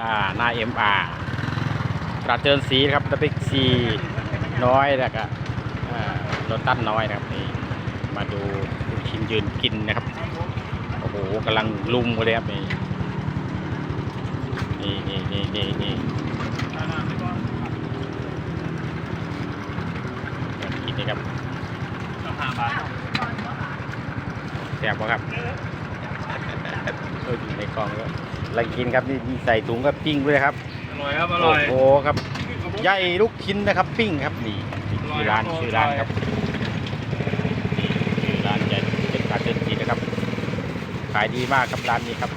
อ่าหน้าเอ็มอาร์ตราดเจริญศรีนะครับตะเบกซีน้อยแล้วก็อ่ารถตั้นน้อยนะครับนี่มาดูลูกชิ้นยืนกินนะครับโอ้โหกำลังลุมกันเลยครับนี่นี่นี่นี่นี่นี่กินนี่ครับห้าบาทแซ่บปะครับเอออยู่ในกล่องก็ลั งกินครับนี่ใส่ถุงกับปิ้งด้วยครับอร่อยครับอร่อย โอ้โหครับใหญ่ลูกชิ้นนะครับ ปิ้งครับนี่ชื่อร้านอร่อยครับชื่อร้านครับนี่ชื่อร้านใหญ่เป็นคาเฟ่จีนะครับ ขายดีมากครับร้านนี้ครับ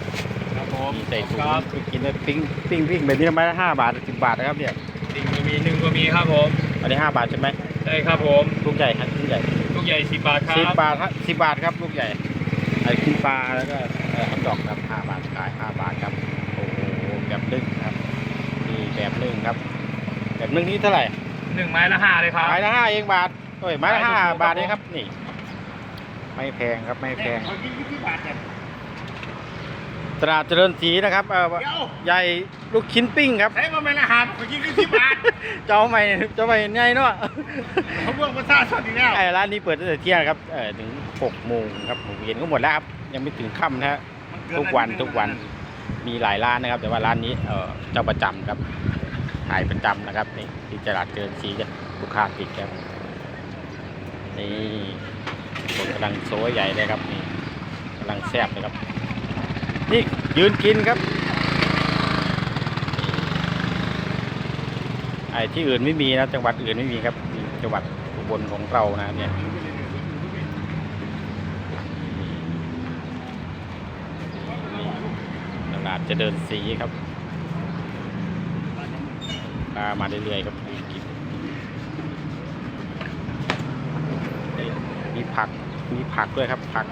ครับผมมีใส่ถุงครับไปกินแล้วปิ้งปิ้งปิ้งแบบนี้ทำไมละห้าบาทสิบบาทนะครับเนี่ยสิ่งก็มีหนึ่งก็มีครับผมอันนี้ห้าบาทใช่ไหมใช่ครับผมลูกใหญ่ครับลูกใหญ่ลูกใหญ่สิบบาทครัสิบบบาทครับสิบบาทครับลูกใหญ่ ไอ้กินปลาแล้วก็เอ่อฮอทดอกครับห้าบาทขายห้าบาทครับโอ้โหแบบนึ่งครับนี่แบบนึ่งครับ แบบนึ่งนี่เท่าไหร่หนึ่งไม้ละห้าเลยครับไม้ละห้าเองบาทโอ้ยไม้ละขายห้าถูกๆบาทครับเองครับนี่ ไม่แพงครับไม่แพง ตลาดเจริญศรีนะครับเออเดี๋ยว ใหญ่ลูกชิ้นปิ้งครับ ใช้มาเป็นอาหารผมกินแค่สิบบาทเจ้าใหม่เจ้าใหม่ใหญ่เนาะเขาเบื่อประชาชนอีกแล้วไอ้ร้านนี้เปิดตั้งแต่เที่ยงครับเออถึงหกโมงครับหกเย็นก็หมดแล้วครับยังไม่ถึงค่ำนะฮะทุกวันทุกวันมีหลายร้านนะครับ แต่ว่าร้านนี้เออเจ้าประจำครับขายประจำนะครับนี่ที่ตลาดเจริญศรีกันลูกค้าติดครับนี่คนกำลังโซ่ใหญ่เลยครับนี่กำลังแซ่บเลยครับ นี่ยืนกินครับ ไอ้ที่อื่นไม่มีนะ จังหวัดอื่นไม่มีครับ จังหวัดอุบลของเรานะเนี่ยนี่ตลาดจะเดินสีครับปลามาเรื่อยๆครับกินมีผัก มีผักด้วยครับ ผัก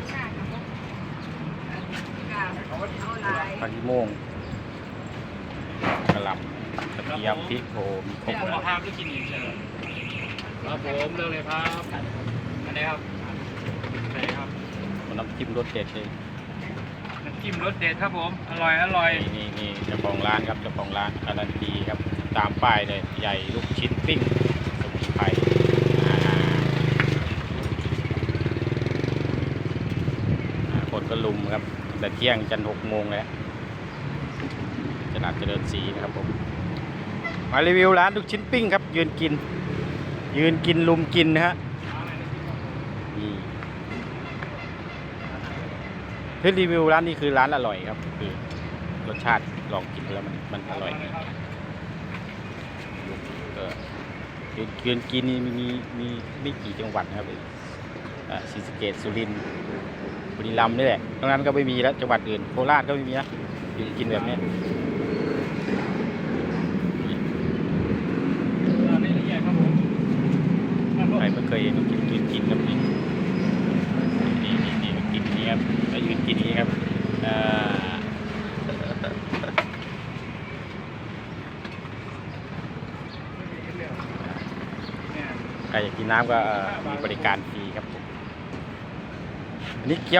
ผักอีโมงกระหล่ำกระเทียมพริกโหมีครบเอาเลมายภาพด้วยกินอีกใช่ไหมครับผมเลือกเลยครับอันนี้ครับไหนครับน้ำจิ้มรสเด็ดเลยน้ำจิ้มรสเด็ดครับผมอร่อยอร่อยนี่นี่นี่เจ้าของร้านครับเจ้าของร้านการันตีครับตามป้ายเลยใหญ่ลูกชิ้นปิ้งสมุนไพรอ่าอ่าคนก็ลุมครับ แต่เที่ยงจันหกโมงแล้วตลาดเจริญศรีนะครับผมมารีวิวร้านลูกชิ้นปิ้งครับ ยืนกิน ยืนกินลุมกินนะฮะนี่คือรีวิวร้านนี้คือร้านอร่อยครับ คือรสชาติลองกินแล้วมันมันอร่อยเออยืนยืนกินนี่มีมีมีไม่กี่จังหวัดนะครับอ่าศรีสะเกษสุรินทร์ บุรีรัมย์นี่แหละตรงนั้นก็ไม่มีแล้วจังหวัดอื่นโคราชก็ไม่มีนะยืนกินแบบนี้ใครไม่เคยเห็นต้องกินยืนกินครับนี่นี่นี่นี่กินนี้ครับแล้วยืนกินนี้ครับอ่าใครอยากกินน้ำก็มีบริการฟรีครับอันนี้เกี๊ยว